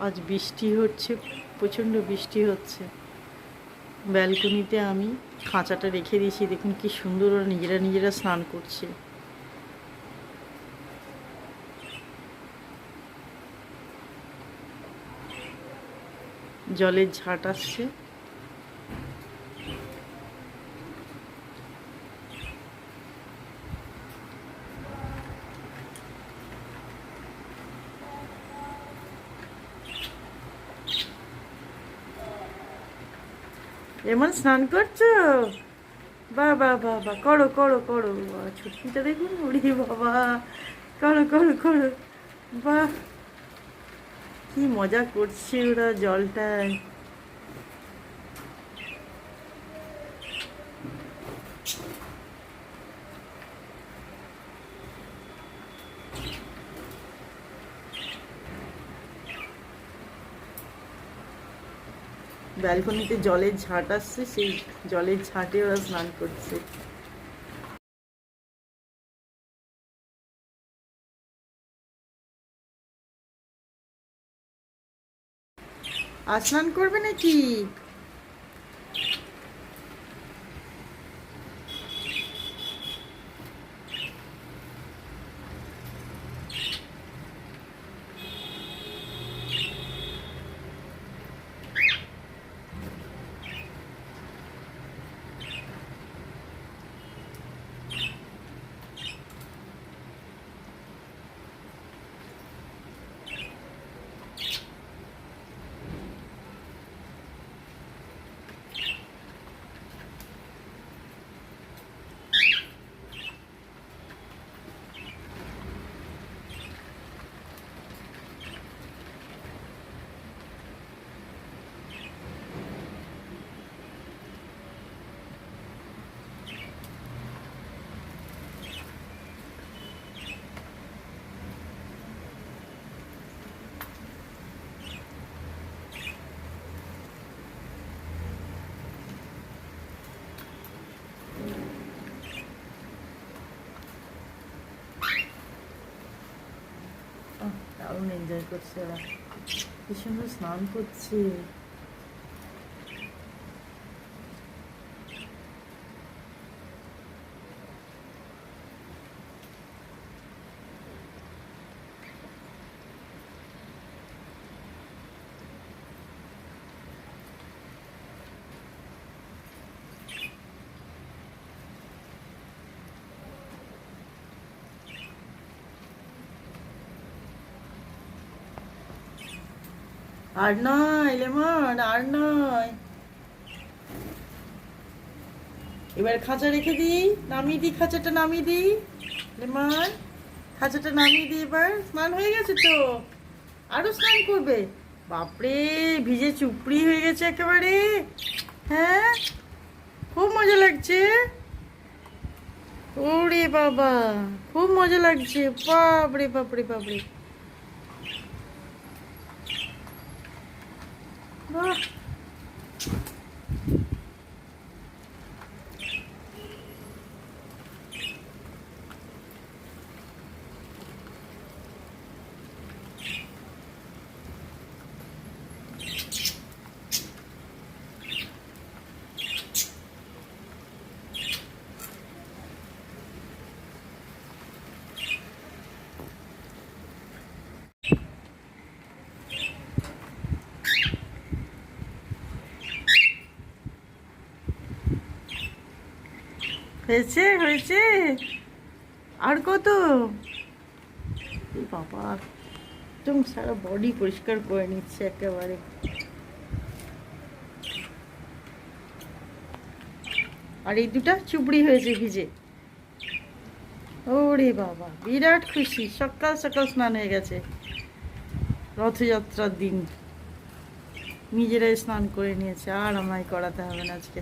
আজ বৃষ্টি হচ্ছে, প্রচণ্ড বৃষ্টি হচ্ছে। ব্যালকনিতে আমি খাঁচাটা রেখে দিয়েছি, দেখুন কি সুন্দর ওরা নিজেরা নিজেরা স্নান করছে। জলের ঝাট আসছে। এমন স্নান করছ? বা বা বা বা, করো করো করো। ছুটিটা দেখুন, উড়ি বাবা। করো করো করো। বা কি মজা করছে ওরা জলটায়। ব্যালকনিতে জলের ঝাঁট আসছে সেই জলের ঝাঁটে ওরা স্নান করছে। আর স্নান করবে নাকি? দারুণ এনজয় করছে ওরা। কি সুন্দর স্নান করছে। আর নয় লেমন আর নয় এবার খাঁচা রেখে দিই, নামিয়ে দিই, খাঁচাটা নামিয়ে দিই। লেমন খাঁচাটা নামিয়ে দিই এবার। স্নান হয়ে গেছে তো। আরও স্নান করবে। বাপরে, ভিজে চুপড়ি হয়ে গেছে একেবারে। হ্যাঁ? খুব মজা লাগছে। ওরে বাবা, খুব মজা লাগছে। বাপরে বাপরে বাপরে। Ah. হয়েছে হয়েছে। আর কত? বাবা, একদম সারা বডি পরিষ্কার করে নিচ্ছে একেবারে। আর এই দুটা চুবড়ি হয়েছে ভিজে। ওরে বাবা, বিরাট খুশি। সকাল সকাল স্নান হয়ে গেছে। রথযাত্রার দিন। নিজেরাই স্নান করে নিয়েছে। আর আমায় করাতে হবে না আজকে।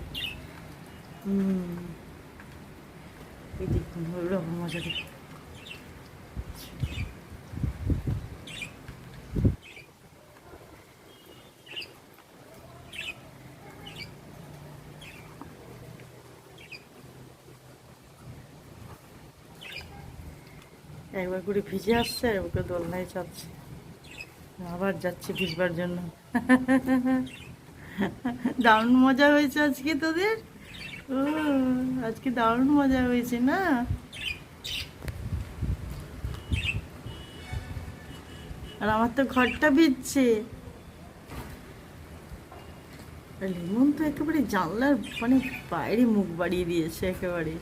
হুম। একবার করে ভিজে আসছে ওকে দোলনায় চাচ্ছে আবার যাচ্ছে ভিজবার জন্য দারুণ মজা হয়েছে আজকে তোদের ও, আজকে দারুণ মজা হয়েছে না? আর আমার তো ঘরটা ভিজছে। লিমন তো একেবারে জানলার মানে বাইরে মুখ বাড়িয়ে দিয়েছে একেবারে।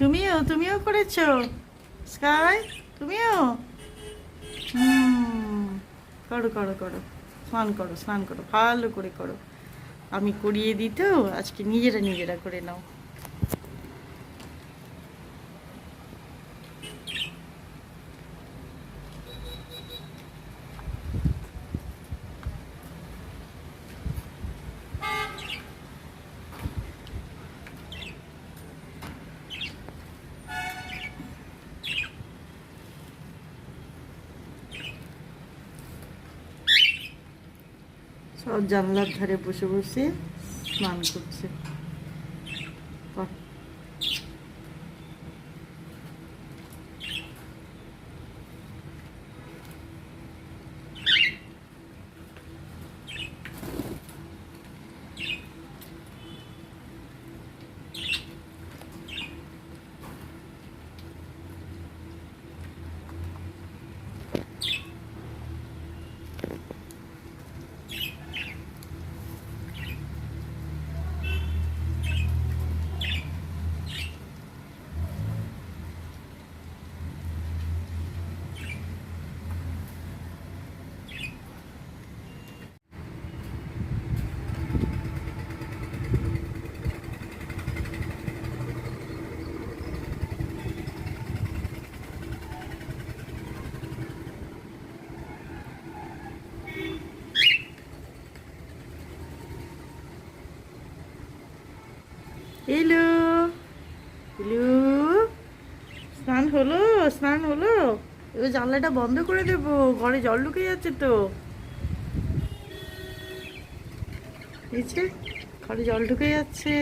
তুমিও তুমিও করেছ? স্কাই, তুমিও? করো করো করো। স্নান করো স্নান করো। ভালো করে করো। আমি করিয়ে দিতেও আজকে নিজেরা নিজেরা করে নাও। সব জানলার ধারে বসে বসে স্নান করছে। হলো, স্নান হলো, এবার জানলাটা বন্ধ করে দেব, ঘরে জল ঢুকে যাচ্ছে তো। ঘরে জল ঢুকে যাচ্ছে।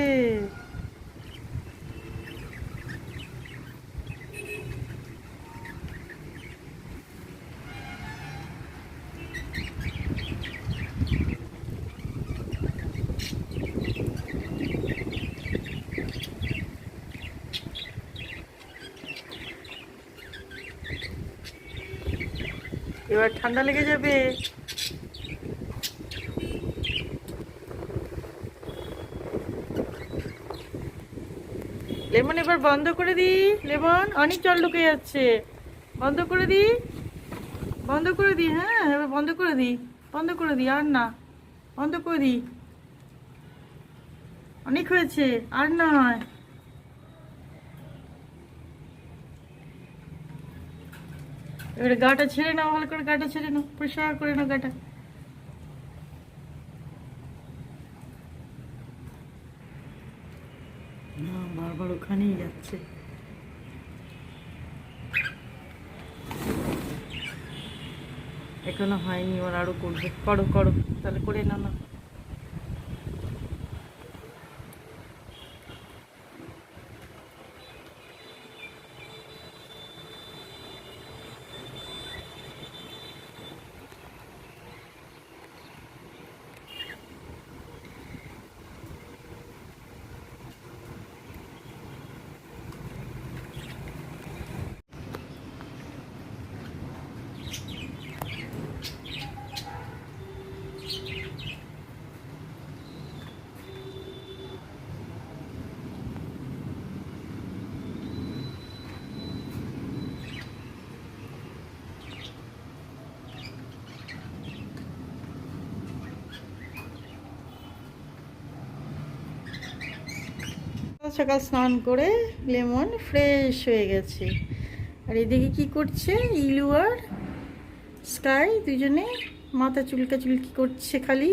এবার ঠান্ডা লেগে যাবে। লেমন এবার বন্ধ করে দি। লেমন, অনেক জল ঢুকে যাচ্ছে। বন্ধ করে দি। বন্ধ করে দি হ্যাঁ এবার বন্ধ করে দি। বন্ধ করে দি, আর না। বন্ধ করে দি। অনেক হয়েছে, আর নয়। এবারে গাটা ছেড়ে নাও, ভালো করে গাটা ছেড়ে নাও, পরিষ্কার করে নাও গাটা। না, বারবার ওখানেই যাচ্ছে। এখনও হয়নি, ওর আরও করবে। করো করো, তাহলে করে নাও না। সকাল স্নান করে লেমন ফ্রেশ হয়ে গেছে। আর এদিকে কি করছে? ইলু আর স্কাই দুজনে মাথা চুলকা চুলকি করছে খালি।